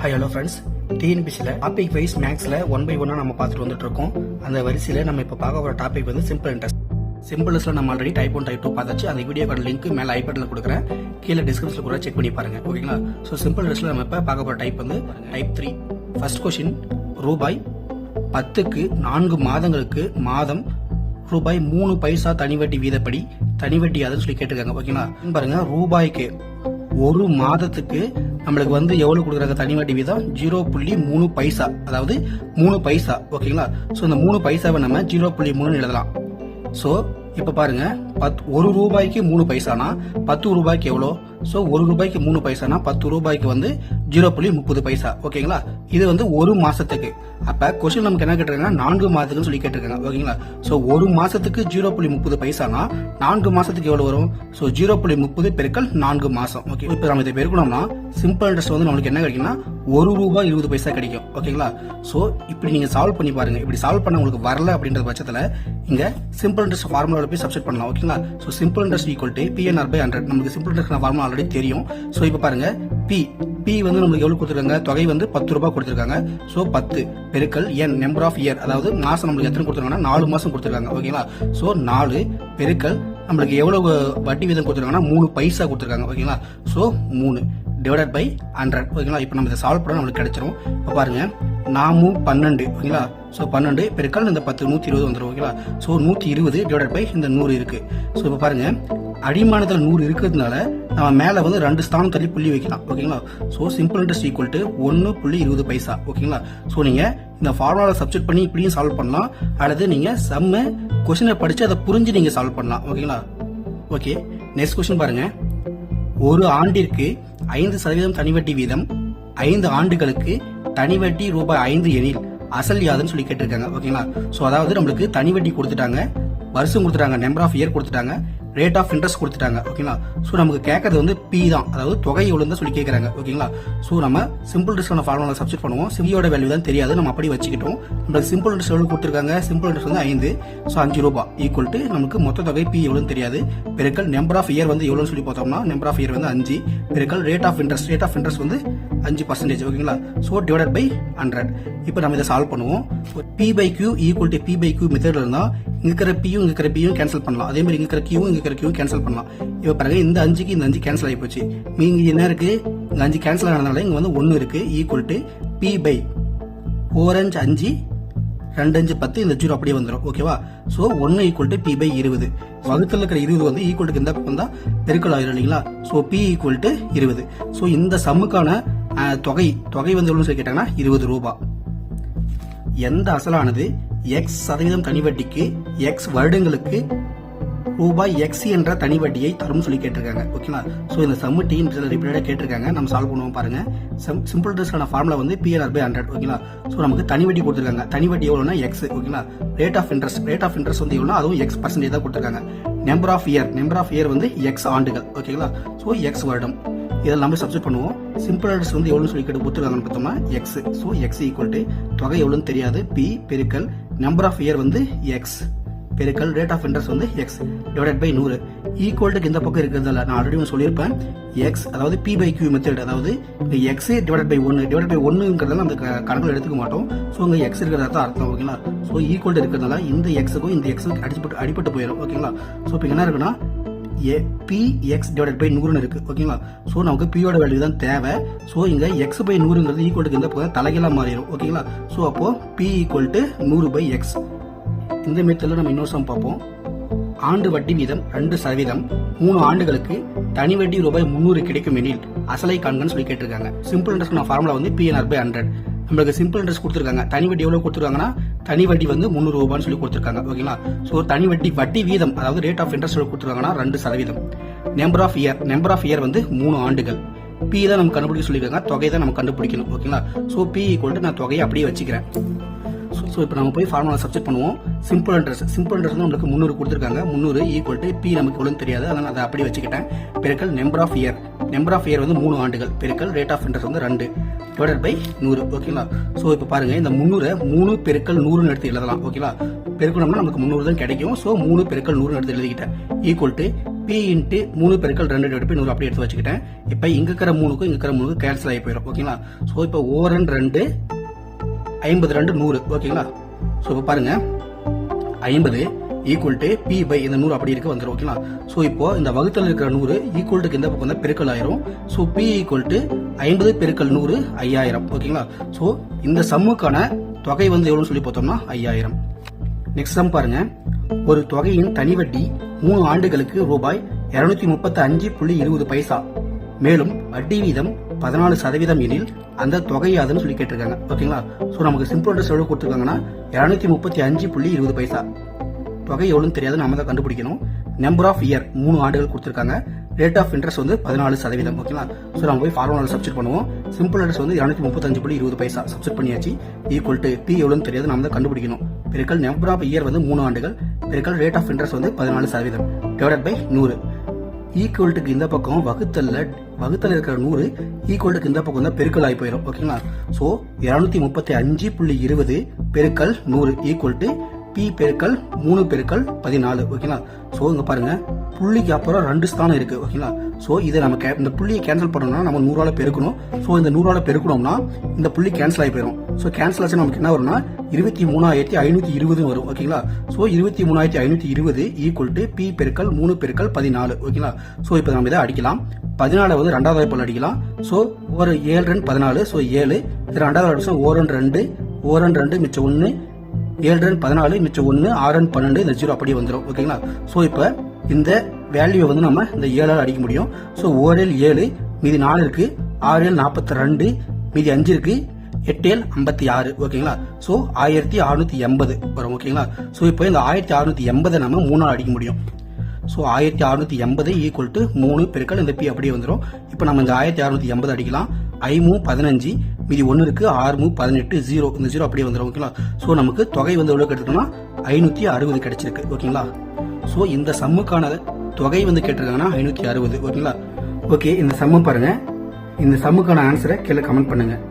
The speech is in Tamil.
ஹாய் ஹலோ ஃப்ரெண்ட்ஸ் டிஎன்பிசியில் டாபிக் வைஸ் மேக்ஸில் ஒன் பை ஒன்னாக நம்ம பார்த்துட்டு வந்துட்டு இருக்கோம் அந்த வரிசையில் நம்ம இப்போ பார்க்க போகிற டாபிக் வந்து சிம்பிள் இன்ட்ரெஸ்ட் சிம்பிள்ஸில் நம்ம already type one type two பார்த்தாச்சு. அந்த வீடியோக்கான லிங்க் மேலே ஐபேட்டில் கொடுக்குறேன். கீழே டிஸ்கிரிப்ஷனில் கூட செக் பண்ணி பாருங்க. ஓகேங்களா? ஸோ சிம்பிள் இன்ட்ரெஸ்ட்டில் நம்ம இப்போ பார்க்க போகிற டைப் வந்து டைப் த்ரீ ஃபர்ஸ்ட் கொஷின் ரூபாய் பத்துக்கு நான்கு மாதங்களுக்கு மாதம் ரூபாய் மூணு பைசா தனி வட்டி வீதப்படி தனிவட்டி அதுன்னு சொல்லி கேட்டிருக்காங்க. ஓகேங்களா? பாருங்க ரூபாய்க்கு ஒரு மாதத்துக்கு நம்மளுக்கு வந்து எவ்வளவு கொடுக்குறாங்க? தனி வட்டி வீதம் ஜீரோ புள்ளி மூணு பைசா. அதாவது மூணு பைசா. ஓகேங்களா? ஸோ இந்த மூணு பைசாவை நம்ம ஜீரோ புள்ளி மூணுன்னு எழுதலாம். ஸோ இப்போ பாருங்க. பத் ஒரு ரூபாய்க்கு மூணு பைசானா? பத்து ரூபாய்க்கு எவ்வளோ? ஸோ ஒரு ரூபாய்க்கு மூணு பைசானா பத்து ரூபாய்க்கு வந்து ஜீரோ புள்ளி முப்பது பைசா. ஓகேங்களா? இது வந்து ஒரு மாசத்துக்கு. அப்ப கொஸ்டின் நமக்கு என்ன கேட்டிருக்காங்க நான்கு மாதத்துக்குன்னு சொல்லி கேட்டிருக்காங்க. ஓகேங்களா? ஸோ ஒரு மாசத்துக்கு ஜீரோ புள்ளி முப்பது பைசானா நான்கு மாசத்துக்கு எவ்வளவு வரும்? ஸோ ஜீரோ புள்ளி முப்பது பெருக்கள் நான்கு மாசம். ஓகே இப்போ நம்ம இதை பெருக்கணும்னா சிம்பிள் இன்ட்ரெஸ்ட் வந்து நம்மளுக்கு என்ன கிடைக்கும்னா ஒரு ரூபாய் இருபது பைசா கிடைக்கும். ஓகேங்களா? ஸோ இப்படி நீங்க சால்வ் பண்ணி பாருங்க. இப்படி சால்வ் பண்ண உங்களுக்கு வரல அப்படின்ற பட்சத்தில் இங்க சிம்பிள் இன்ட்ரெஸ்ட் ஃபார்முலாவில் போய் சப்ஸ்டிட் பண்ணலாம். ஓகேங்களா? So simple interest equal to PNR by hundred நமக்கு சிம்பிள் இன்ட்ரெஸ்ட் ஃபார்முலா ஆல்ரெடி தெரியும். ஸோ இப்போ பாருங்க பி பி வந்து நம்மளுக்கு எவ்வளோ கொடுத்துருக்காங்க? தொகை வந்து பத்து ரூபாய் கொடுத்துருக்காங்க. ஸோ பத்து பெருக்கல் என் நம்பர் ஆஃப் இயர் அதாவது மாதம் நம்மளுக்கு எத்தனை கொடுத்துருக்காங்கன்னா? நாலு மாதம் கொடுத்துருக்காங்க. ஓகேங்களா ஸோ நாலு பெருக்கல் நம்மளுக்கு எவ்வளோ வட்டி வீதம் கொடுத்துருக்காங்கன்னா? மூணு பைசா கொடுத்துருக்காங்க. ஓகேங்களா ஸோ மூணு டிவைடட் பை ஹண்ட்ரட் ஓகேங்களா இப்போ நம்ம இதை சால்வ் பண்ண நம்மளுக்கு கிடைச்சிரும். இப்போ பாருங்க நாமும் பன்னெண்டு. ஓகேங்களா ஸோ பன்னெண்டு பெருக்கல் இந்த பத்து நூற்றி இருபது வந்துடும் ஓகேங்களா ஸோ நூற்றி இருபது டிவைடட் பை இந்த நூறு இருக்குது ஸோ இப்போ பாருங்கள் அடிமானத்தில் நூறு இருக்கிறதுனால நம்ம மேலே வந்து ரெண்டு ஸ்தானம் தள்ளி புள்ளி வைக்கலாம். ஓகேங்களா? So simple interest equal to ஒன்று புள்ளி இருபது பைசா. ஓகேங்களா? ஸோ நீங்கள் இந்த ஃபார்முலாவில் சப்ஜெக்ட் பண்ணி இப்படியும் சால்வ் பண்ணலாம். அல்லது நீங்கள் செம்ம கொஷினை படித்து அதை புரிஞ்சு நீங்கள் சால்வ் பண்ணலாம். ஓகேங்களா? ஓகே நெக்ஸ்ட் கொஸ்டின் பாருங்கள் ஒரு ஆண்டிற்கு ஐந்து சதவீதம் தனிவட்டி வீதம் ஐந்து ஆண்டுகளுக்கு தனிவட்டி ரூபாய் ஐந்து எனில் அசல் யாதுன்னு சொல்லி கேட்டிருக்காங்க. ஓகேங்களா? ஸோ அதாவது நம்மளுக்கு தனிவட்டி கொடுத்துட்டாங்க. வருஷம் கொடுத்துட்டாங்க. நம்பர் ஆஃப் இயர் கொடுத்துட்டாங்க. ரேட் ஆஃப் இன்ட்ரெஸ்ட் கொடுத்துட்டாங்க ஓகேங்களா ஸோ நமக்கு கேட்கறது வந்து பி தான். அதாவது தொகை எவ்வளோ தான் சொல்லி கேட்குறாங்க ஓகேங்களா ஸோ நம்ம சிம்பிள் இன்ட்ரெஸ்ட் ஃபார்முலா சப்ஸ்டிட் பண்ணுவோம். சிவியோட வேல்யூ தான் தெரியாது நம்ம அப்படி வச்சுக்கிட்டோம். நம்மளுக்கு சிம்பிள் இன்ட்ரெஸ்ட் எவ்வளோ கொடுத்துருக்காங்க? சிம்பிள் இன்ட்ரெஸ்ட் வந்து ஐந்து ஸோ அஞ்சு ரூபாய் ஈக்குவல் டு நமக்கு மொத்த தொகை பி எவ்வளோன்னு தெரியாது. பெருக்கல் நம்பர் ஆஃப் இயர் வந்து எவ்வளோன்னு சொல்லி பார்த்தோம்னா நம்பர் ஆஃப் இயர் வந்து அஞ்சு பெருக்கல் rate of interest rate of interest வந்து அஞ்சு பர்சன்டேஜ் ஓகேங்களா? ஸோ டிவைடட் பை ஹண்ட்ரட் இப்போ நம்ம இதை சால்வ் பண்ணுவோம். P by Q equal to P by Q மெத்தடில் இருந்தால் இங்கே இருக்கிற பியும் இங்க இருக்கிற பியும் கேன்சல் பண்ணலாம். அதே மாதிரி இங்க இருக்கிற கியூவும் இங்கே இருக்கிற கியூவும் கேன்சல் பண்ணலாம். இப்போ பாருங்க இந்த அஞ்சுக்கு இந்த அஞ்சு கேன்சல் ஆகி போச்சு. மீங்க என்ன இருக்கு? இந்த அஞ்சு கேன்சல் ஆனதுனால இங்கே வந்து ஒன்று இருக்கு ஈக்குவல் டு பி பை ஓரஞ்சு அஞ்சு ரெண்டு அஞ்சு பத்து இந்த ஜீரோ அப்படியே வந்துடும் ஓகேவா ஸோ ஒன்று ஈக்குவல் டு பி பை இருபது. வகுத்தில் இருக்கிற இருபது வந்து ஈக்குவல் டு இந்த பக்கம் தான் பெருக்கல் ஆயிரும் இல்லைங்களா? ஸோ பி ஈக்குவல் டு இருபது. ஸோ இந்த சம்முக்கான தொகை தொகை வந்து எவ்வளோ சொல்லி கேட்டாங்கன்னா இருபது ரூபா. எந்த அசலானது? எக்ஸ் சதவீதம் தனி வட்டிக்கு எக்ஸ் வருடங்களுக்கு ரூபாய் எக்ஸ் என்ற தனி வட்டியை தரும் சொல்லி கேட்டிருக்காங்க. ஓகேங்களா ஸோ இந்த சம்மு டீம் ரிப்பீட்டடாக கேட்டிருக்காங்க. நம்ம சால்வ் பண்ணுவோம் பாருங்க. சம் சிம்பிள் ட்ரெஸ்க்கான ஃபார்முலா வந்து பிஆர்ஆர் பை ஹண்ட்ரட் ஓகேங்களா ஸோ நமக்கு தனி வட்டி கொடுத்துருக்காங்க. தனி வட்டி எவ்வளோனா எக்ஸ் ஓகேங்களா rate of interest rate of interest வந்து எவ்வளோ அதுவும் எக்ஸ் பர்சன்டேஜ் தான் கொடுத்துருக்காங்க. Number of year number of year வந்து எக்ஸ் ஆண்டுகள். ஓகேங்களா ஸோ எக்ஸ் வருடம். இதில் நம்ம சப்ஸ்டிட் பண்ணுவோம். சிம்பிள் அட்ரஸ் வந்து எவ்வளோன்னு சொல்லி கேட்டு கொடுத்துருக்காங்கன்னு பார்த்தோம்னா X so X equal to தொகை எவ்வளோன்னு தெரியாது. பி பெருக்கல். நம்பர் ஆஃப் இயர் வந்து எக்ஸ் பெருக்கல் ரேட் ஆஃப் இன்ட்ரெஸ்ட் வந்து எக்ஸ் டிவைடட் பை நூறு. ஈக்குவல்ட்டுக்கு இந்த பக்கம் இருக்கிறதால நான் ஆல்ரெடி ஒன்று சொல்லியிருப்பேன். எக்ஸ் அதாவது பி பை கியூ மெத்தட் அதாவது இங்கே எக்ஸ் டிவைட் பை ஒன்று டிவைட் பை ஒன்றுங்கிறதால அந்த கணக்கில் எடுத்துக்க மாட்டோம். ஸோ இங்கே எக்ஸ் இருக்கிறதா தான் அர்த்தம் ஓகேங்களா ஸோ ஈக்குவல்டு இருக்கிறதுனால இந்த எக்ஸுக்கும் இந்த எக்ஸுக்கும் அடிப்பட்டு அடிப்பட்டு போயிடும் ஓகேங்களா ஸோ இப்போ என்ன இருக்குன்னா A P X divide by நூறுன்னு இருக்கு. ஓகேங்களா ஸோ நமக்கு பியோட வேல்யூ தான் தேவை. ஸோ இங்கே எக்ஸ் பை நூறுங்கிறது ஈக்குவலுக்கு இந்த பக்கம் தலைகளாக மாறிடும். ஓகேங்களா ஸோ அப்போ பி ஈக்குவல் டு நூறு பை எக்ஸ் இந்த மெத்தடில் நம்ம இன்னொரு சம் பார்ப்போம். ஆண்டு வட்டி வீதம் ரெண்டு சதவீதம். மூணு ஆண்டுகளுக்கு தனி வட்டி ரூபாய் முந்நூறு கிடைக்கும் எனில் அசலை காண்கன்னு சொல்லி கேட்டிருக்காங்க. சிம்பிள் இன்ட்ரெஸ்ட் ஃபார்முலா வந்து பிஎன்ஆர் பை ஹண்ட்ரட் நம்மளுக்கு சிம்பிள் இன்ட்ரெஸ்ட் கொடுத்துருக்காங்க. தனி வட்டி எவ்வளோ கொடுத்துருக்காங்கன்னா தனி வட்டி வந்து முந்நூறு ரூபான்னு சொல்லி கொடுத்துருக்காங்க ஓகேங்களா? ஸோ தனி வட்டி வட்டி வீதம் அதாவது ரேட் ஆஃப் இன்ட்ரெஸ்ட் கொடுத்துருக்காங்கன்னா ரெண்டு சதவீதம். Number of year number of year வந்து மூணு ஆண்டுகள். பி தான் நம்ம கண்டுபிடிக்க சொல்லியிருக்காங்க தொகை தான் நம்ம கண்டுபிடிக்கணும் ஓகேங்களா? ஸோ பி ஈக்குவல் நான் தொகையை அப்படியே வச்சுக்கிறேன். ஸோ இப்போ நம்ம போய் ஃபார்முலா சப்ஜெக்ட் பண்ணுவோம். சிம்பிள் அட்ரஸ் சிம்பிள் இன்ட்ரெஸ்ட் நம்மளுக்கு முந்நூறு கொடுத்துருக்காங்க. முந்நூறு ஈக்குவல் டு பி நமக்கு எவ்வளோன்னு தெரியாது. அதனால் அதை அப்படியே வச்சுக்கிட்டேன். பெருக்கல் number of year number of year வந்து மூணு ஆண்டுகள். பெருக்கல் ரேட் ஆஃப் இன்ட்ரெஸ்ட் வந்து ரெண்டு. டிவைடட் பை நூறு. ஓகேங்களா ஸோ இப்போ பாருங்க. இந்த முந்நூறு மூணு பெருக்கல் நூறுன்னு எடுத்து எழுதலாம். ஓகேங்களா பெருக்கணும்னா நமக்கு முந்நூறு தான் கிடைக்கும். ஸோ மூணு பெருக்கல் நூறுன்னு எடுத்து எழுதிக்கிட்டேன். ஈக்குவல் டு பி இன்ட்டு மூணு பெருக்கள் ரெண்டு டிவைட் பை நூறு அப்படி எடுத்து வச்சுக்கிட்டேன். இப்போ இங்கே இருக்கிற மூணுக்கும் இங்கே இருக்கிற மூணுக்கும் கேன்சல் ஆகி போயிடும் ஓகேங்களா ஸோ இப்போ ஓரன் ரெண்டு ஐம்பது ரெண்டு நூறு. ஓகேங்களா? ஸோ இப்போ பாருங்க. ஐம்பது ஈக்குவல் டு பி பை இந்த நூறு அப்படி இருக்க வந்துடும் ஓகேங்களா? ஸோ இப்போ இந்த வகுத்தல் இருக்கிற நூறு ஈக்குவல் டுக்கு இந்த பக்கம் தான் பெருக்கல் ஆயிரும். ஸோ பி ஈக்குவல் டு ஐம்பது பெருக்கல் நூறு ஐயாயிரம். ஓகேங்களா? ஸோ இந்த சம்முக்கான தொகை வந்து எவ்வளோன்னு சொல்லி பார்த்தோம்னா ஐயாயிரம். நெக்ஸ்ட் சம் பாருங்க. ஒரு தொகையின் தனி வட்டி மூணு ஆண்டுகளுக்கு ரூபாய் இருநூத்தி முப்பத்தி அஞ்சு புள்ளி இருபது பைசா. மேலும் வட்டி வீதம் பதினாலு சதவீதம் எனில் அந்த தொகை யாதுன்னு சொல்லி கேட்டிருக்காங்க. ஓகேங்களா? ஸோ நமக்கு சிம்பிள் இன்ட்ரெஸ்ட் எவ்வளோ கொடுத்துருக்காங்கன்னா இரநூத்தி முப்பத்தி அஞ்சு புள்ளி இருபது பைசா. தொகை எவ்வளோன்னு தெரியாது நம்ம தான் கண்டுபிடிக்கணும். நம்பர் ஆஃப் இயர் மூணு ஆண்டுகள் கொடுத்துருக்காங்க. ரேட் ஆஃப் இன்ட்ரெஸ்ட் வந்து பதினாலு சதவீதம். ஓகேங்களா? ஸோ நம்ம போய் ஃபார்முலா சப்ஜெக்ட் பண்ணுவோம். சிம்பிள் இன்ட்ரெஸ்ட் வந்து இரநூத்தி முப்பத்தஞ்சு புள்ளி இருபது பைசா. சப்ஸ்டிட் பண்ணியாச்சு. ஈக்குவல் டு பி எவ்வளோன்னு தெரியாது நம்ம தான் கண்டுபிடிக்கணும். பெருக்கல் நம்பர் ஆஃப் இயர் வந்து மூணு ஆண்டுகள். பெருக்கல் ரேட் ஆஃப் இன்ட்ரெஸ்ட் வந்து பதினாலு சதவீதம். டிவைட் பை நூறு. ஈக்குவல்ட்டுக்கு இந்த பக்கம் வகுத்தல்ல வகுத்தில் இருக்கிற நூறு ஈக்குவலுக்கு இந்த பக்கம் தான் பெருக்கல் ஆகி போயிடும் ஓகேங்களா ஸோ இரநூத்தி முப்பத்தி அஞ்சு புள்ளி இருபது பெருக்கல் நூறு ஈக்குவல் டு பி பெருக்கல் மூணு பெருக்கல் பதினாலு ஓகேங்களா? ஸோ இங்கே பாருங்க. புள்ளிக்கு அப்புறம் ரெண்டு ஸ்தானம் இருக்குது ஓகேங்களா? ஸோ இதை நம்ம கே- இந்த புள்ளியை கேன்சல் பண்ணணும்னா நம்ம நூறால பெருக்கணும். ஸோ இந்த நூறால பெருக்கணும்னா இந்த புள்ளி கேன்சல் ஆகி போயிடும் ஸோ கேன்சல் ஆச்சு நமக்கு என்ன வரும்னா இருபத்தி மூணாயிரத்தி ஐநூற்றி இருபது வரும் ஓகேங்களா? ஸோ இருபத்தி மூணாயிரத்தி ஐநூற்றி இருபது ஈக்குவல் டு பி பெருக்கல் மூணு பெருக்கல் பதினாலு ஓகேங்களா? ஸோ இப்போ நம்ம இதை அடிக்கலாம். பதினாலு வந்து ரெண்டாவது வாய்ப்பில் அடிக்கலாம். ஸோ ஒரு ஏழு ரெண்டு பதினாலு ஸோ ஏழு. இது ரெண்டாவது அடிச்சா ஓரன் ரெண்டு ஓரன் ரெண்டு மிச்சம் ஒன்று ஏழு ரன் பதினாலு மிச்சம் ஒன்று ஆறு ரன் பன்னெண்டு இந்த ஜீரோ அப்படியே வந்துடும் ஓகேங்களா ஸோ இப்போ இந்த வேல்யூவை வந்து நம்ம இந்த ஏழால் அடிக்க முடியும். ஸோ ஓரேல் ஏழு மீதி நாலு இருக்கு. ஆறு ஏழு நாற்பத்தி ரெண்டு மீதி அஞ்சு இருக்கு. எட்டு ஏழு ஐம்பத்தி ஆறு. ஓகேங்களா ஸோ ஆயிரத்தி அறுநூத்தி எண்பது வரும். ஓகேங்களா ஸோ இப்போ இந்த ஆயிரத்தி அறுநூத்தி எண்பதை நம்ம மூணால் அடிக்க முடியும். ஸோ ஆயிரத்தி அறுநூத்தி எண்பது ஈக்குவல் டு மூணு பெருக்கள் இந்த பி அப்படியே வந்துடும் இப்போ நம்ம இந்த ஆயிரத்தி அறுநூத்தி எண்பது அடிக்கலாம். ஐமு பதினஞ்சு மீதி ஒன்று இருக்குது ஆறுமு பதினெட்டு ஜீரோ. இந்த ஜீரோ அப்படியே வந்துடும் ஓகேங்களா? ஸோ நமக்கு தொகை வந்து எவ்வளோ கிடைச்சிருக்குன்னா ஐநூற்றி அறுபது கிடைச்சிருக்கு ஓகேங்களா? ஸோ இந்த சம்முக்கான தொகை வந்து கேட்டிருக்காங்கன்னா ஐநூற்றி அறுபது ஓகேங்களா? ஓகே இந்த சம்மு பாருங்கள் இந்த சம்முக்கான ஆன்சரை கீழே கமெண்ட் பண்ணுங்கள்